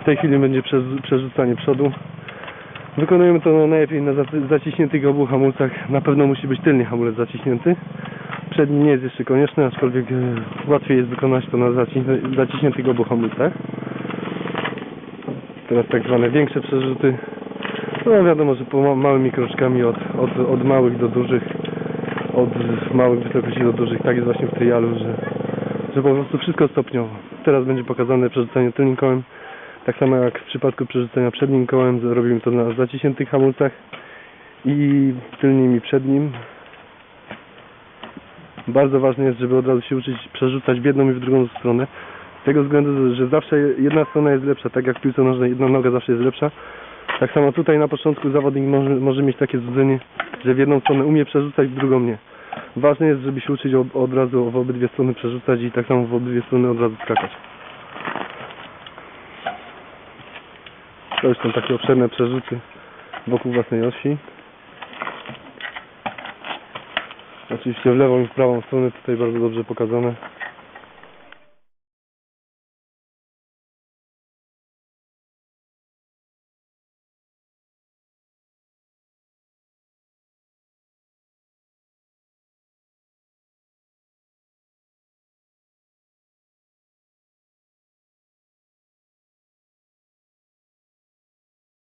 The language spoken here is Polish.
W tej chwili będzie przerzucanie przodu. Wykonujemy to najlepiej na zaci- zaciśniętych obu hamulcach. Na pewno musi być tylny hamulec zaciśnięty. Przedni nie jest jeszcze konieczny, aczkolwiek e, łatwiej jest wykonać to na zaci- zaciśniętych obu hamulcach. Teraz tak zwane większe przerzuty. No wiadomo, że po ma- małymi kroczkami od, od, od małych do dużych, od małych wysokości do dużych. Tak jest właśnie w trialu, że, że po prostu wszystko stopniowo. Teraz będzie pokazane przerzucanie tylnym kołem. Tak samo jak w przypadku przerzucenia przednim kołem, robimy to na zaciśniętych hamulcach i tylnym i przednim. Bardzo ważne jest, żeby od razu się uczyć przerzucać w jedną i w drugą stronę. Z tego względu, że zawsze jedna strona jest lepsza, tak jak w piłce nożnej jedna noga zawsze jest lepsza. Tak samo tutaj na początku zawodnik może, może mieć takie złudzenie, że w jedną stronę umie przerzucać, w drugą nie. Ważne jest, żeby się uczyć od razu w obydwie strony przerzucać i tak samo w obydwie strony od razu skakać. To już są takie obszerne przerzuty wokół własnej osi. Oczywiście w lewą i w prawą stronę tutaj bardzo dobrze pokazane.